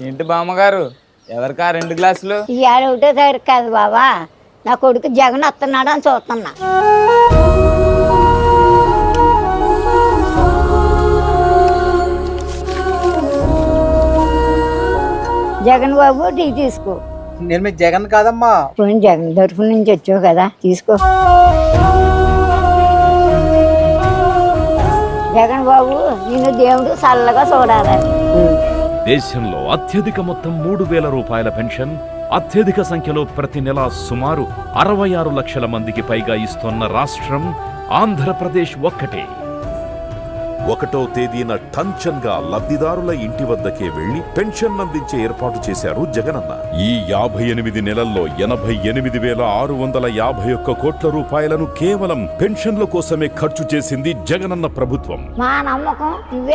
ఏంటి బామ్మగారు? ఎవరికా రెండు గ్లాసులు? ఇవాళ ఒకటో తారీఖు కాదు బాబా నా కొడుకు జగన్ వస్తున్నాడు అని చూస్తున్నా జగన్ బాబు టీ తీసుకో. నేను మీ జగన్ కాదమ్మా. జగన్ తరఫు నుంచి వచ్చావు కదా తీసుకో. జగన్ బాబు నిన్ను దేవుడు చల్లగా చూడాలి. దేశంలో అత్యధిక మొత్తం మూడు వేల రూపాయల పెన్షన్ అత్యధిక సంఖ్యలో ప్రతి నెల సుమారు అరవై ఆరు లక్షల మందికి పైగా ఇస్తోన్న రాష్ట్రం ఆంధ్రప్రదేశ్ ఒక్కటే. ఒకటో తేదీన టంచన్గా లబ్ధిదారుల ఇంటి వద్దకే వెళ్ళి పెన్షన్ అందించే ఏర్పాటు చేశారు జగనన్న. ఈ యాభై ఎనిమిది నెలల్లో ఎనభై ఎనిమిది వేల ఆరు వందల యాభై ఒక్క కోట్ల రూపాయలను కేవలం పెన్షన్ల కోసమే ఖర్చు చేసింది జగనన్న ప్రభుత్వం. మా నమ్మకం నువ్వే